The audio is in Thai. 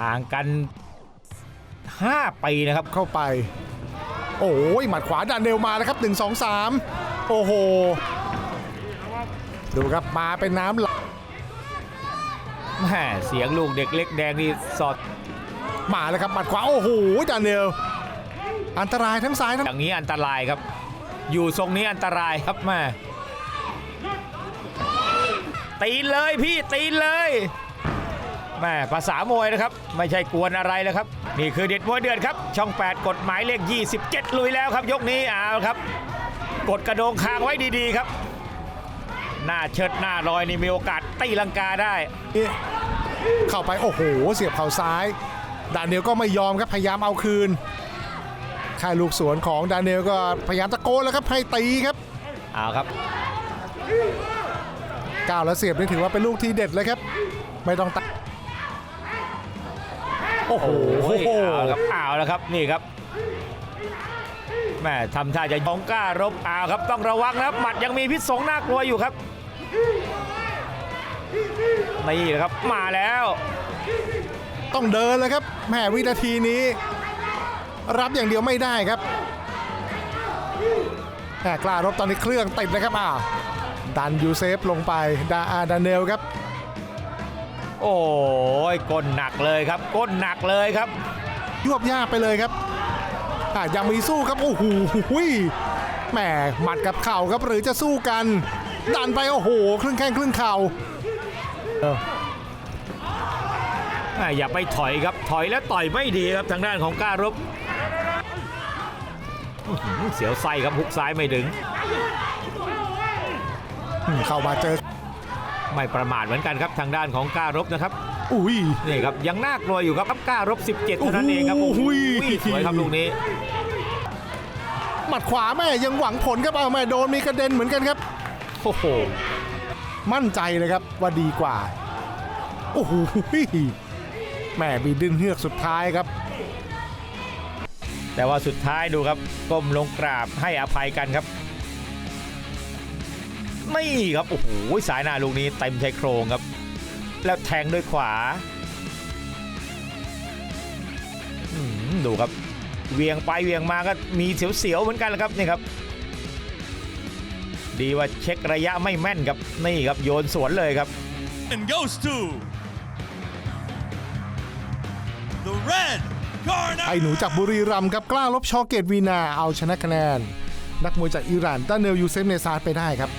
ห่างกัน 5 ปีนะครับ เข้าไป โอ้ยหมัดขวาดานเนลมาแล้วครับ 1 2 3 โอ้โห ดูครับมาเป็นน้ำไหลแม่เสียงลูกเด็กเล็กแดงนี่สอดมาแล้วครับหมัดขวา โอ้โหดานเนลอันตรายทั้งซ้ายทั้งอย่างนี้อันตรายครับ อยู่ทรงนี้อันตรายครับแม่ตีนเลยพี่ตีนเลย แม่ภาษามวยนะครับ ไม่ใช่กวนอะไรแล้วครับ นี่คือเด็ดมวยเดือดครับ ช่อง 8 กฎหมายเลข 27 ลุยแล้วครับ ยกนี้เอาครับ กดกระโดงคางไว้ดีๆครับ หน้าเชิดหน้าลอยนี่มีโอกาสตีลังกาได้นี่เข้าไปโอ้โห เสียบเข่าซ้ายดานเนลก็ไม่ยอมครับพยายามเอาคืนค่ายลูกสวนของดานเนลก็พยายามตะโกนแล้วครับให้ตีครับเอาครับก้าวแล้วเสียบนี่ถือว่าเป็นลูกที่เด็ดเลยครับ ไม่ต้องตัดโอ้โหโอ้ยเอาครับเอาแล้วครับนี่ครับแม่ทำท่าจะยองกล้ารบเอาครับ ต้องระวังนะครับหมัดยังมีพิษสงน่ากลัวอยู่ครับนี่แหละครับมาแล้วต้องเดินเลยครับแหมวินาทีนี้ รับอย่างเดียวไม่ได้ครับแหมกล้ารบตอนนี้เครื่องติดเลยครับอ่าดันยูเซฟลงไปดาอาดานเนลครับ โอ้ยก้นหนักเลยครับ ก้นหนักเลยครับยวบยากไปเลยครับอะยังมีสู้ครับโอ้โหแหมหมัดกับเข่าครับหรือจะสู้กัน ดันไปโอ้โหครึ่งแข้งครึ่งเข่าแม่อย่าไปถอยครับถอยแล้วต่อยไม่ดีครับทางด้านของกล้ารบอื้อหือเสียวไส้ครับหุกซ้ายไม่ถึงอืมเข้ามาเจอ ไม่ประมาทเหมือนกันครับทางด้านของกล้ารบนะครับอุ้ยนี่ครับยังน่ากลัวอยู่ครับกล้ารบ 17เท่านั้นเองครับโอ้โอ้โหโหสวยครับลูกนี้หมัดขวาแม่ยังหวังผลครับเอาแม่โดนมีกระเด็นเหมือนกันครับโอ้โหมั่นใจเลยครับว่าดีกว่าโอ้โหแม่บีดึนเฮือกสุดท้ายครับ แต่ว่าสุดท้ายดูครับก้มลงกราบให้อภัยกันครับ นี่ครับ โอ้โหสายหน้าลูกนี้เต็มชายโครงครับ แล้วแทงด้วยขวาอืมดูครับ เวียงไปเวียงมาก็มีเสียวๆเหมือนกันแหละครับนี่ครับ ดีว่าเช็คระยะไม่แม่นครับนี่ครับโยนสวนเลยครับ and goes to the red corner. ไอ้หนูจากบุรีรัมย์ครับกล้าลบชอเกตวีนาเอาชนะคะแนน นักมวยจากอิหร่านดานเนลยูเซฟเนซาร์ไปได้ครับ